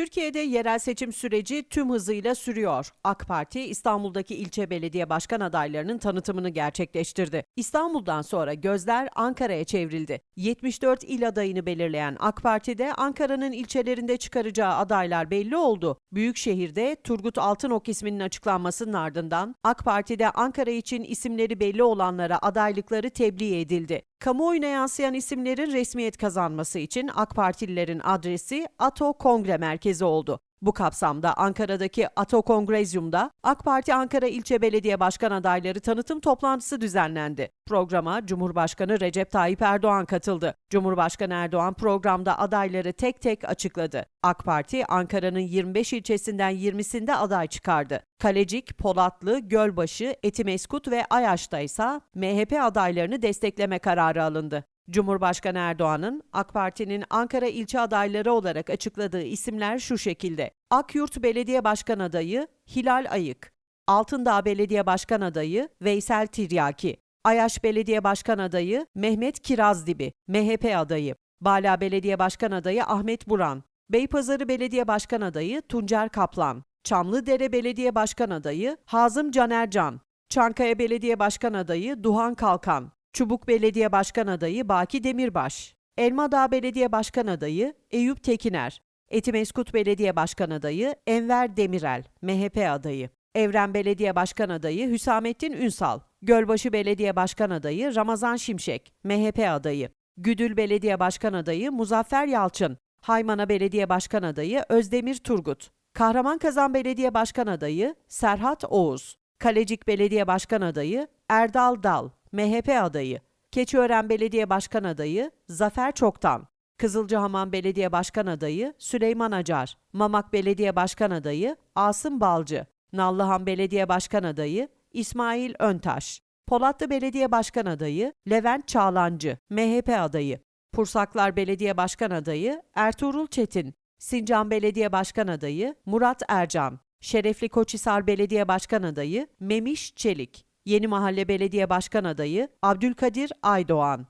Türkiye'de yerel seçim süreci tüm hızıyla sürüyor. AK Parti İstanbul'daki ilçe belediye başkan adaylarının tanıtımını gerçekleştirdi. İstanbul'dan sonra gözler Ankara'ya çevrildi. 74 il adayını belirleyen AK Parti'de Ankara'nın ilçelerinde çıkaracağı adaylar belli oldu. Büyükşehir'de Turgut Altınok isminin açıklanmasının ardından AK Parti'de Ankara için isimleri belli olanlara adaylıkları tebliğ edildi. Kamuoyuna yansıyan isimlerin resmiyet kazanması için AK Partililerin adresi ATO Kongre Merkezi oldu. Bu kapsamda Ankara'daki ATO Kongrezyum'da AK Parti Ankara İlçe Belediye Başkan adayları tanıtım toplantısı düzenlendi. Programa Cumhurbaşkanı Recep Tayyip Erdoğan katıldı. Cumhurbaşkanı Erdoğan programda adayları tek tek açıkladı. AK Parti Ankara'nın 25 ilçesinden 20'sinde aday çıkardı. Kalecik, Polatlı, Gölbaşı, Etimeskut ve Ayaş'ta ise MHP adaylarını destekleme kararı alındı. Cumhurbaşkanı Erdoğan'ın AK Parti'nin Ankara ilçe adayları olarak açıkladığı isimler şu şekilde. Akyurt Belediye Başkan adayı Hilal Ayık, Altındağ Belediye Başkan adayı Veysel Tiryaki, Ayaş Belediye Başkan adayı Mehmet Kirazdibi, MHP adayı, Bala Belediye Başkan adayı Ahmet Buran, Beypazarı Belediye Başkan adayı Tuncer Kaplan, Çamlıdere Belediye Başkan adayı Hazım Canercan, Çankaya Belediye Başkan adayı Duhan Kalkan, Çubuk Belediye Başkan adayı Baki Demirbaş, Elmadağ Belediye Başkan adayı Eyüp Tekiner, Etimeskut Belediye Başkan adayı Enver Demirel, MHP adayı, Evren Belediye Başkan adayı Hüsamettin Ünsal, Gölbaşı Belediye Başkan adayı Ramazan Şimşek, MHP adayı, Güdül Belediye Başkan adayı Muzaffer Yalçın, Haymana Belediye Başkan adayı Özdemir Turgut, Kahramankazan Belediye Başkan adayı Serhat Oğuz, Kalecik Belediye Başkan adayı Erdal Dal, MHP adayı, Keçiören Belediye Başkan adayı Zafer Çoktan, Kızılcahamam Belediye Başkan adayı Süleyman Acar, Mamak Belediye Başkan adayı Asım Balcı, Nallıhan Belediye Başkan adayı İsmail Öntaş, Polatlı Belediye Başkan adayı Levent Çağlancı, MHP adayı, Pursaklar Belediye Başkan adayı Ertuğrul Çetin, Sincan Belediye Başkan adayı Murat Ercan, Şerefli Koçhisar Belediye Başkan adayı Memiş Çelik, Yeni Mahalle Belediye Başkan adayı Abdülkadir Aydoğan,